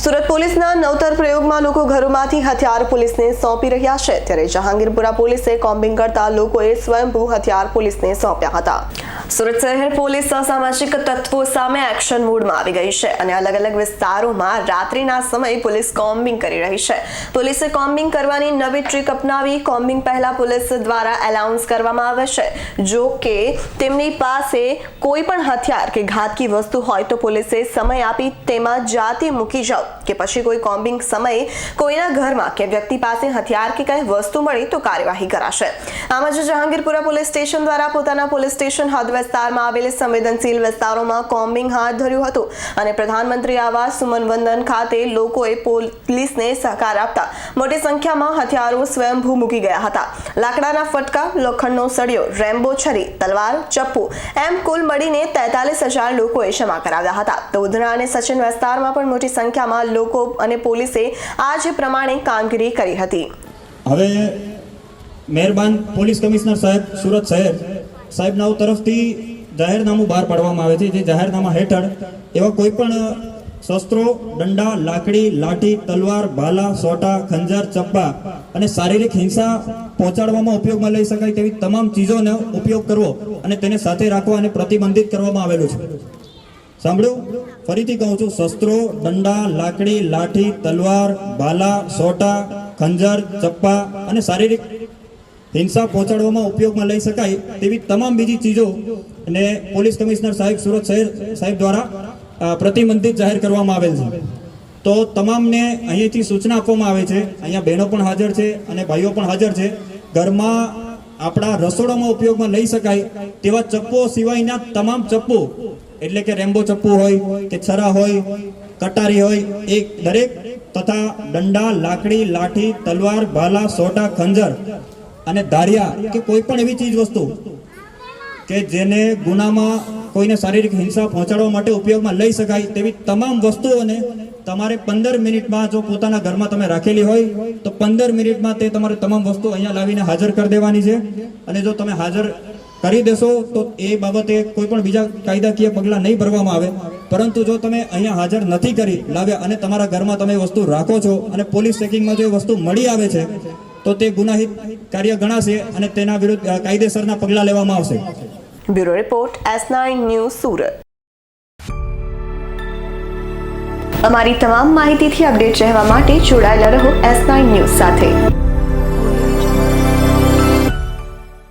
સુરત પોલીસના નવતર પ્રયોગમાં લોકો ઘરોમાંથી હથિયાર પોલીસને સોંપી રહ્યા છે. ત્યારે જહાંગીરપુરા પોલીસે કોમ્બિંગ કરતા લોકોએ સ્વયંભૂ હથિયાર પોલીસને સોંપ્યા હતા. સુરત શહેર પોલીસ અસામાજિક તત્વો સામે એક્શન મોડમાં આવી ગઈ છે અને અલગ અલગ વિસ્તારોમાં રાત્રિના સમયે પોલીસ કોમ્બિંગ કરી રહી છે. પોલીસે કોમ્બિંગ કરવાની નવી ટ્રીક અપનાવી, કોમ્બિંગ પહેલા પોલીસ દ્વારા એલાઉન્સ કરવામાં આવે છે. જો કે તેમની પાસે કોઈ પણ હથિયાર કે ઘાતકી વસ્તુ હોય તો પોલીસે સમય આપી તેમાં જાતે મૂકી જાઓ કે પછી કોઈ કોમ્બિંગ સમયે કોઈના ઘરમાં કે વ્યક્તિ પાસે હથિયાર કે કંઈ વસ્તુ મળે તો કાર્યવાહી કરાશે. આમ જ જહાંગીરપુરા પોલીસ સ્ટેશન દ્વારા પોતાના પોલીસ સ્ટેશન હદ વિસ્તારમાં આવેલી સંવેદનશીલ વિસ્તારોમાં કોમ્બિંગ હાથ ધર્યું હતું અને પ્રધાનમંત્રી આવાસ સુમન વંદન ખાતે લોકોએ પોલીસને સહકાર આપતા મોટી સંખ્યામાં હથિયારો સ્વયંભૂ મૂકી ગયા હતા. લાકડાના ફટકા, લોખંડનો સળિયો, રેમ્બો છરી, તલવાર, ચપ્પુ એમ કુલ મળીને તેતાલીસ હજાર લોકોએ ક્ષમા કરાવ્યા હતા. તો ઉધના અને સચિન વિસ્તારમાં પણ મોટી સંખ્યામાં લોકો અને પોલીસે આ જ પ્રમાણે કામગીરી કરી હતી. હવે મહેરબાન પોલીસ કમિશનર સાહેબ, સુરત શહેર સાહેબનાઓ તરફથી જાહેરનામું બહાર પાડવામાં આવે છે. જે જાહેરનામા હેઠળ એવા કોઈ પણ શસ્ત્રો, દંડા, લાકડી, લાઠી, તલવાર ભાલા સોટા, ખંજર, ચપ્પા અને શારીરિક હિંસા પહોંચાડવામાં ઉપયોગમાં લઈ શકાય તેવી તમામ ચીજોનો ઉપયોગ કરવો અને તેને સાથે રાખવા અને પ્રતિબંધિત કરવામાં આવેલું છે. સાંભળ્યું? ફરીથી કહું છું, શસ્ત્રો, દંડા, લાકડી, લાઠી, તલવાર ભાલા સોટા, ખંજર, ચપ્પા અને શારીરિક હિંસા પહોંચાડવામાં ઉપયોગમાં લઈ શકાય તેવી તમામ બીજી ચીજો અને પોલીસ કમિશનર સાહેબ સુરત શહેર સાહેબ દ્વારા પ્રતિબંધિત જાહેર કરવામાં આવેલ છે. તો તમામને અહીંયાથી સૂચના આપવામાં આવે છે, અહીંયા બહેનો પણ હાજર છે અને ભાઈઓ પણ હાજર છે, ઘરમાં આપણા રસોડામાં ઉપયોગમાં લઈ શકાય તેવા ચપ્પો સિવાયના તમામ ચપ્પુ એટલે કે રેમ્બો ચપ્પુ હોય, કે છરા હોય, કટારી હોય, એ દરેક તથા દંડા, લાકડી, લાઠી, તલવાર, ભાલા સોટા ખંજર અને ધારિયા કે કોઈ પણ એવી ચીજ વસ્તુ કે જેને ગુનામાં કોઈને શારીરિક હિંસા પહોંચાડવા માટે ઉપયોગમાં લઈ શકાય તેવી તમામ વસ્તુઓને તમારે પંદર મિનિટમાં જો પોતાના ઘરમાં તમે રાખેલી હોય, તો પંદર મિનિટમાં તે તમારે તમામ વસ્તુ અહીંયા લાવીને હાજર કરી દેવાની છે. અને જો તમે હાજર કરી દેશો, તો એ બાબતે કોઈ પણ બીજા કાયદાકીય પગલાં નહીં ભરવામાં આવે. પરંતુ જો તમે અહીંયા હાજર નથી કરી લાવ્યા અને તમારા ઘરમાં તમે વસ્તુ રાખો છો અને પોલીસ ચેકિંગમાં જો વસ્તુ મળી આવે છે, તો તે ગુનાહિત કાર્ય ગણાશે અને તેના વિરુદ્ધ કાયદેસરના પગલાં લેવામાં આવશે. Bureau report, S nine news Surat. અમારી તમામ માહિતીથી અપડેટ રહેવા માટે જોડાયેલા રહો એસ નાઇન ન્યૂઝ સાથે.